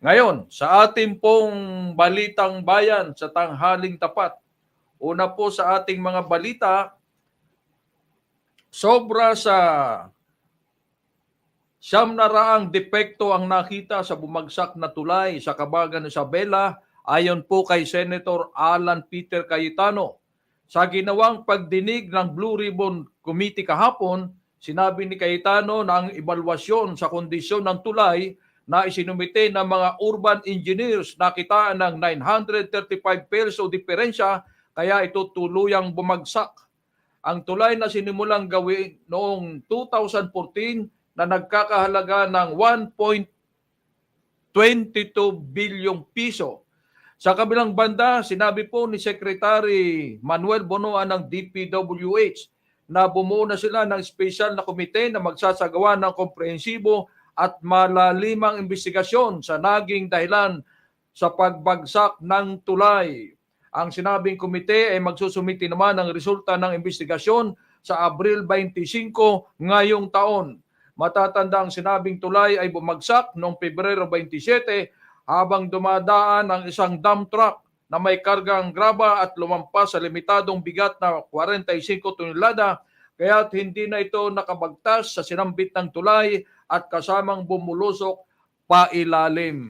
Ngayon, sa ating pong balitang bayan sa tanghaling tapat, una po sa ating mga balita, sobra sa siyam na raang depekto ang nakita sa bumagsak na tulay sa Kabagan Isabela ayon po kay Senator Alan Peter Cayetano. Sa ginawang pagdinig ng Blue Ribbon Committee kahapon, sinabi ni Cayetano na ang ebalwasyon sa kondisyon ng tulay na isinumite ng mga urban engineers nakitaan ng 935 peso diferensya kaya ito tuluyang bumagsak. Ang tulay na sinimulang gawin noong 2014 na nagkakahalaga ng 1.22 bilyong piso. Sa kabilang banda, sinabi po ni Secretary Manuel Bonoa ng DPWH na bumuo na sila ng special na komite na magsasagawa ng komprehensibo at malalimang investigasyon sa naging dahilan sa pagbagsak ng tulay. Ang sinabing komite ay magsusumiti naman ng resulta ng investigasyon sa Abril 25 ngayong taon. Matatanda ang sinabing tulay ay bumagsak noong Pebrero 27 habang dumadaan ang isang dump truck na may kargang graba at lumampas sa limitadong bigat na 45 tonelada kaya't hindi na ito nakabagtas sa sinambit ng tulay at kasamang bumulusok pailalim.